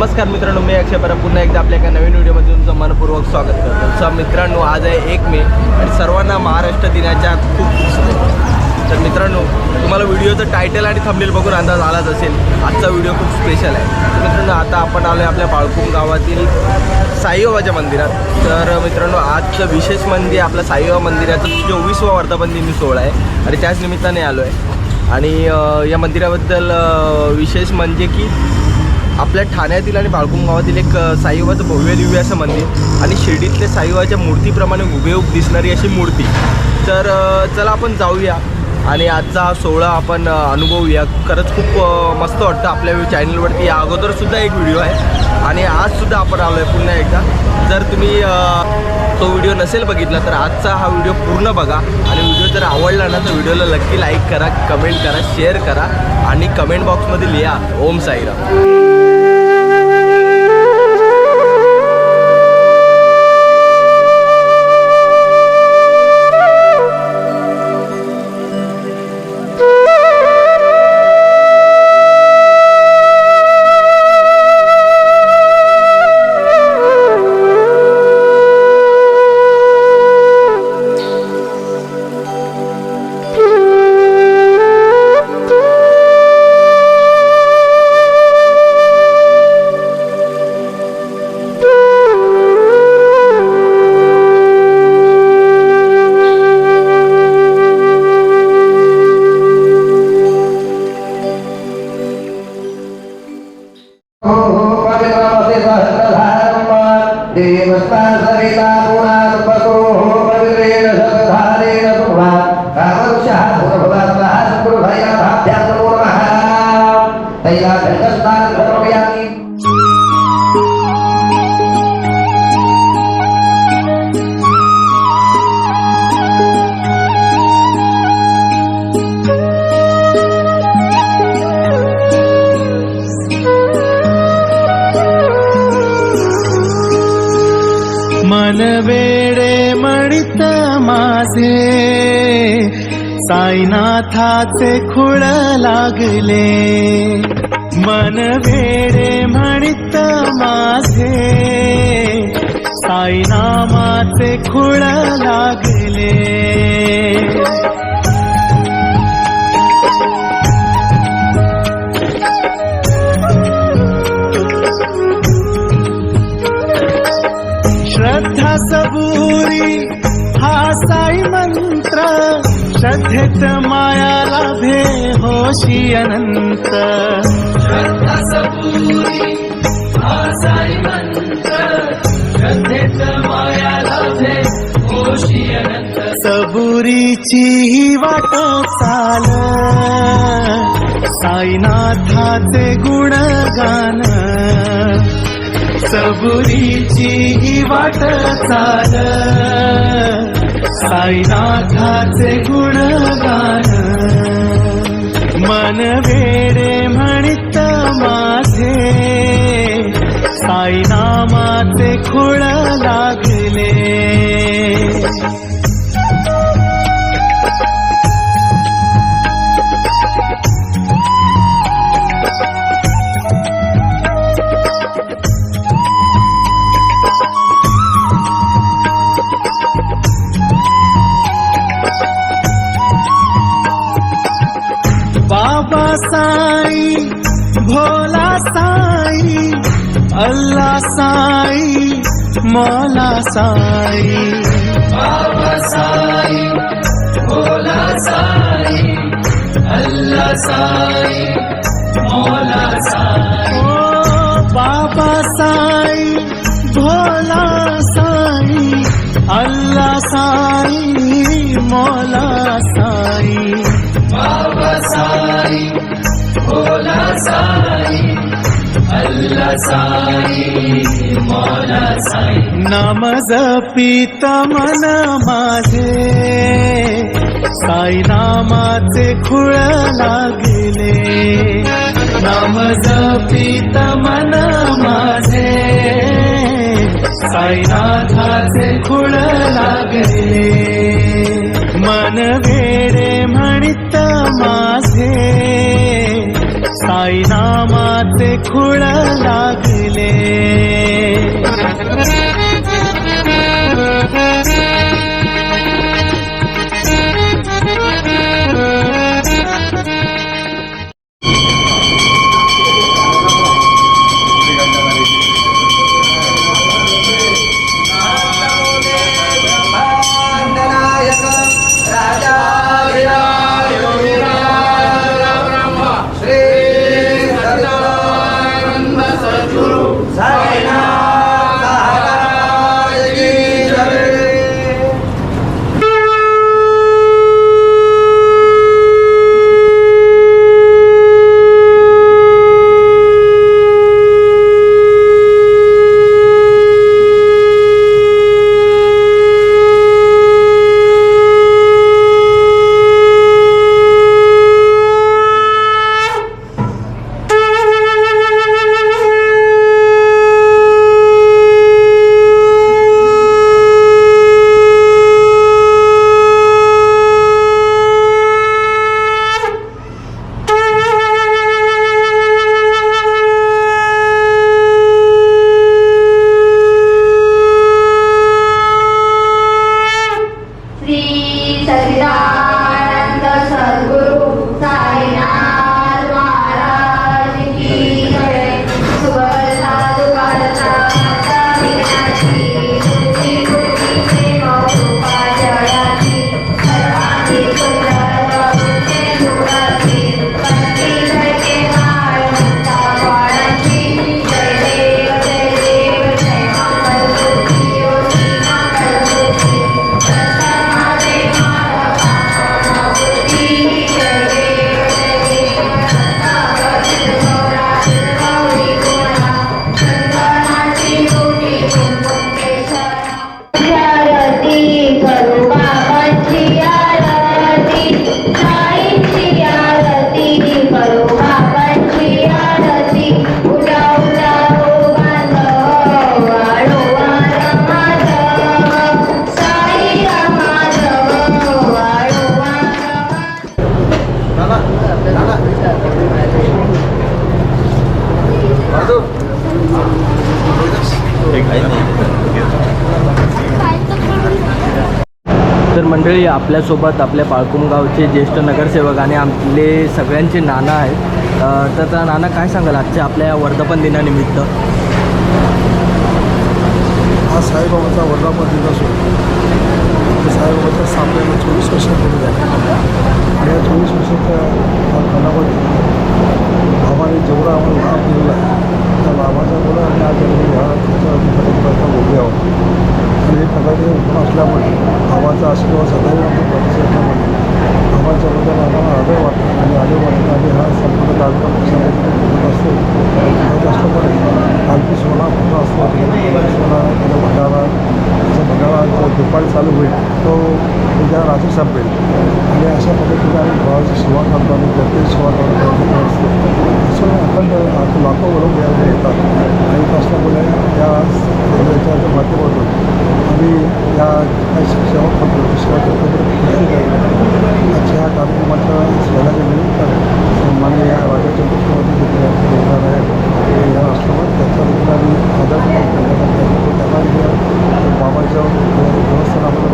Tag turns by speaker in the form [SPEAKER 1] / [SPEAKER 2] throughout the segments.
[SPEAKER 1] नमस्कार मित्रांनो मी अक्षय परब. पुन्हा एकदा आपल्या एका नवीन व्हिडिओमध्ये तुमचं मनपूर्वक स्वागत करतो. तर मित्रांनो आज आहे एक मे आणि सर्वांना महाराष्ट्र दिनाच्या खूप खूप तर मित्रांनो तुम्हाला व्हिडिओचं टायटल आणि थंबनेल बघून अंदाज आलाच असेल आजचा व्हिडिओ खूप स्पेशल आहे. तर मित्रांनो आता आपण आलो आहे आपल्या बाळकुम गावातील साईबाबाच्या मंदिरात. तर मित्रांनो आजचं विशेष म्हणजे आपलं साईबाबा मंदिराचं. चोवीसवा वर्धापन दिनी सोहळा आहे. आणि त्याच निमित्ताने आलो आहे आणि या मंदिराबद्दल विशेष म्हणजे की आपल्या ठाण्यातील आणि बाळकुम गावातील एक साईबाबाचं भव्य दिव्य असं मंदिर. आणि शिर्डीतले साईबाबाच्या मूर्तीप्रमाणे उभेऊब दिसणारी अशी मूर्ती. तर चला आपण जाऊया. आणि आजचा हा सोहळा आपण अनुभवूया. खरंच खूप मस्त वाटतं आपल्या चॅनलवरती या अगोदरसुद्धा एक व्हिडिओ आहे. आणि आजसुद्धा आपण आलो आहे पुन्हा एकदा. जर तुम्ही तो व्हिडिओ नसेल बघितला तर आजचा हा व्हिडिओ पूर्ण बघा. आणि व्हिडिओ जर आवडला ना तर व्हिडिओला नक्की लाईक करा कमेंट करा शेअर करा. आणि कमेंट बॉक्समध्ये लिहा ओम साईराम.
[SPEAKER 2] देवस्थान
[SPEAKER 3] साईनाथाचे खुळ लागले. मन वेडे म्हणित माझे. साईनामाचे खुळ लागले. श्रद्धा सबुरी साई मंत्र श्रद्धेत माया लाभे होशी अनंत. श्रद्धा सबुरी साई मंत्र श्रद्धेत माया लाभे होशी अनंत. सबुरीची ही वाट चाल साईनाथाचे गुणगान सबुरीची ही वाट चाल साईनाथाचे गुणगान. मन वेडे म्हणित माझे. साईनामाचे खुळ अल्ला साई मौला साई। बाबा साई भोला साई अल्ला साई मौला साई। ओ बाबा साई भोला साई अल्ला साई मौला साई। बाबा साई भोला साई। नाम जपित मन माझे साई नामाचे खुळ लागले नाम जपित मन माझे साईनाथाचे खुळ लागले. वेडे म्हणित
[SPEAKER 1] मंडळी आपल्यासोबत आपल्या पाळकुम गावचे ज्येष्ठ नगरसेवक आणि आपले सगळ्यांचे नाना आहेत. तर त्या नाना काय सांगाल आजच्या आपल्या या वर्धापन दिनानिमित्त?
[SPEAKER 4] हा साईबाबाचा वर्धापन दिन असून त्या साईबाबाच्या स्थापनेला चोवीस वर्ष पूर्ण झाली. आणि या चोवीस वर्षाच्या या कालावधीत बाबाने जेवढा आम्हाला लाभ दिलेला आहे त्या लाभाच्यामुळे आम्ही आज या त्याच्या प्रयत्न उभे आहोत आणि हे प्रकारे गुण असल्यामुळे बाबाचा आशीर्वाद सदैव आमच्या प्रतीक्षा असल्यामुळे बाबाच्याबद्दल आम्हाला आदर वाटतो आणि आदर वाटतो आणि हा संपूर्ण कार्यक्रम कशामध्ये बोलत असतो करत असल्यामुळे आणखी सोळा पूर्ण असतो त्याचा भंडारा त्याचा भंडारा जो दुपारी चालू होईल तो उद्या रात्री संपेल आणि अशा पद्धतीने आम्ही भावाची सेवा करतो आणि प्रत्येक सेवा करतो असतो असं अखंड आता लाखो वरून यामध्ये येतात आणि येत या याच्या माध्यमातून आम्ही या काही सेवा करतो त्या सेवा करतो आजच्या ह्या कार्यक्रमाच्या सहभागी मिळून माननीय या राज्याचे मुख्यमंत्री या आश्रमात येणार आहेत या असल्यामुळे बाबाच्या देवस्थान आपलं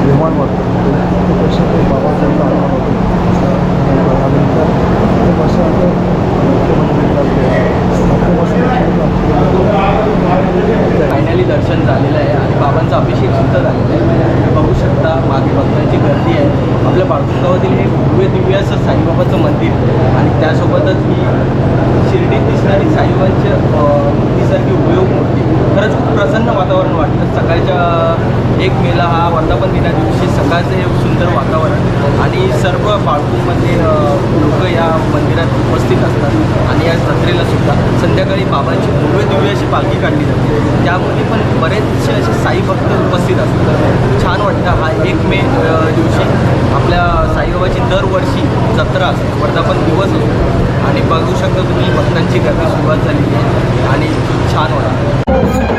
[SPEAKER 4] निर्माण वाटतं प्रत्येक वर्षी ते आव्हान होतं आणि त्या प्रत्येक वर्षी आमच्या मुख्यमंत्री मुख्यमंत्री
[SPEAKER 1] फायनली दर्शन झालेलं आहे आणि बाबांचा अभिषेक सुद्धा झालेला आहे तुम्ही बघू शकता मागे भक्तांची गर्दी आहे आपल्या बाळकुम गावातील हे भव्य दिव्य असं साईबाबाचं मंदिर आणि त्यासोबतच ही शिर्डीत दिसणारी साईबाबांच्या अं, मूर्तीसारखी उपयोग मूर्ती खरंच खूप प्रसन्न वातावरण वाटतं सकाळच्या एक मेला हा वर्धापन दिना दिवशी सकाळचं हे सुंदर वातावरण आणि सर्व बाळकुंमध्ये लोक या मंदिरात उपस्थित असतात आणि या जत्रेला सुद्धा. संध्याकाळी बाबांची भव्य दिव्य अशी पालखी काढली जाते. त्यामध्ये पण बरेचसे असे साई भक्त उपस्थित असतात. छान वाटतं हा एक मे दिवशी. आपल्या साईबाबाची दरवर्षी जत्रा असते. वर्धापन दिवस असतो. आणि बघू शकता तुम्ही भक्तांची गर्दी सुरुवात झालेली आहे. आणि छान वाटतं.